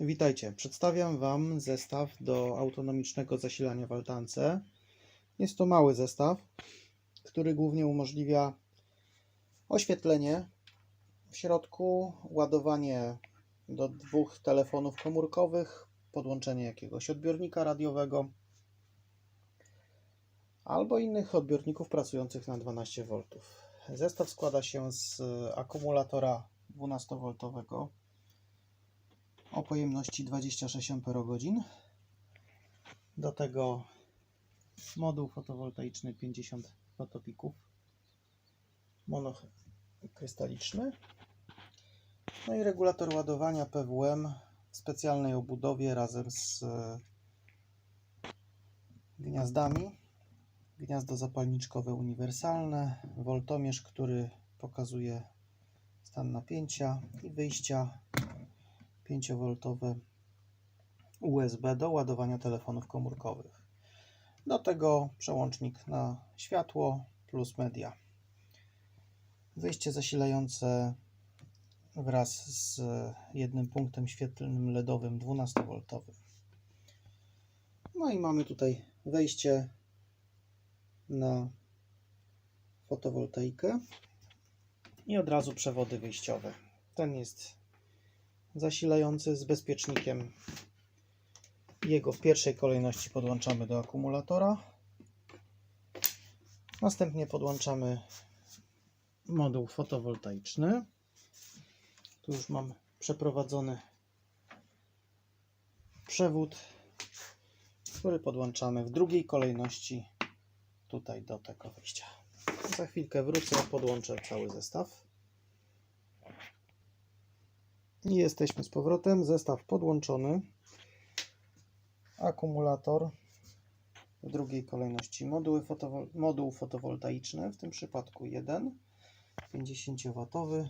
Witajcie. Przedstawiam Wam zestaw do autonomicznego zasilania w altance. Jest to mały zestaw, który głównie umożliwia oświetlenie w środku, ładowanie do dwóch telefonów komórkowych, podłączenie jakiegoś odbiornika radiowego albo innych odbiorników pracujących na 12 V. Zestaw składa się z akumulatora 12V o pojemności 26 Ah. Do tego moduł fotowoltaiczny 50 fotopików monokrystaliczny. No i regulator ładowania PWM w specjalnej obudowie razem z gniazdami. Gniazdo zapalniczkowe uniwersalne, woltomierz, który pokazuje stan napięcia i wyjścia 5V USB do ładowania telefonów komórkowych. Do tego przełącznik na światło plus media. Wyjście zasilające wraz z jednym punktem świetlnym LEDowym 12V. No i mamy tutaj wejście na fotowoltaikę i od razu przewody wyjściowe. Ten jest zasilający z bezpiecznikiem. Jego w pierwszej kolejności podłączamy do akumulatora. Następnie podłączamy moduł fotowoltaiczny. Tu już mam przeprowadzony przewód, który podłączamy w drugiej kolejności tutaj do tego wyjścia. Za chwilkę wrócę, podłączę cały zestaw. I jesteśmy z powrotem. Zestaw podłączony. Akumulator. W drugiej kolejności moduły fotowol moduł fotowoltaiczny, w tym przypadku jeden 50W.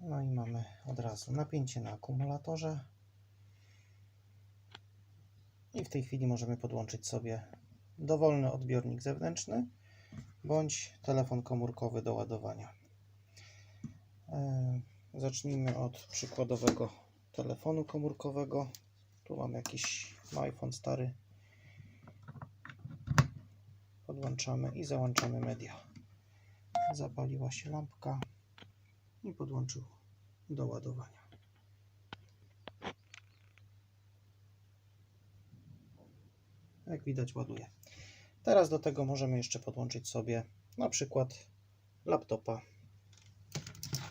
No i mamy od razu napięcie na akumulatorze. I w tej chwili możemy podłączyć sobie dowolny odbiornik zewnętrzny bądź telefon komórkowy do ładowania. E, Zacznijmy od przykładowego telefonu komórkowego. Tu mam jakiś iPhone stary. Podłączamy i załączamy media. Zapaliła się lampka i podłączył do ładowania. Jak widać ładuje. Teraz do tego możemy jeszcze podłączyć sobie na przykład laptopa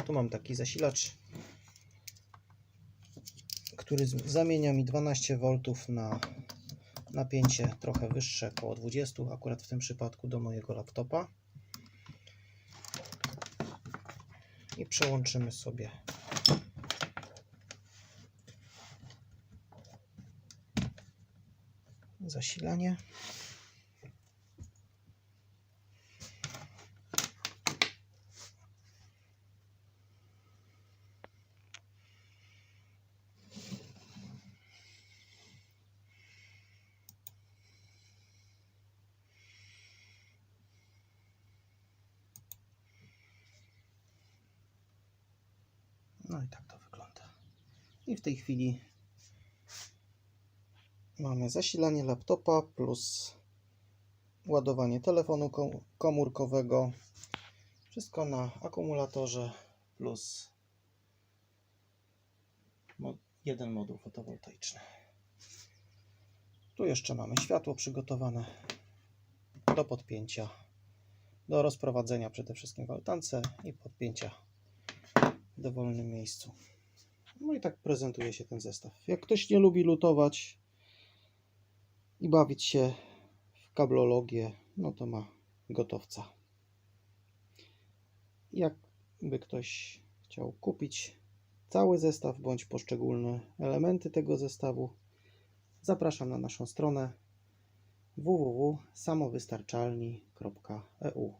tu mam taki zasilacz, który zamienia mi 12V na napięcie trochę wyższe, około 20, akurat w tym przypadku do mojego laptopa. I przełączymy sobie zasilanie. No i tak to wygląda. I w tej chwili mamy zasilanie laptopa plus ładowanie telefonu kom- komórkowego. Wszystko na akumulatorze plus jeden moduł fotowoltaiczny. Tu jeszcze mamy światło przygotowane do podpięcia, do rozprowadzenia przede wszystkim w altance i podpięcia dowolnym miejscu. No i tak prezentuje się ten zestaw. Jak ktoś nie lubi lutować i bawić się w kablologię, no to ma gotowca. Jakby ktoś chciał kupić cały zestaw bądź poszczególne elementy tego zestawu, zapraszam na naszą stronę www.samowystarczalni.eu.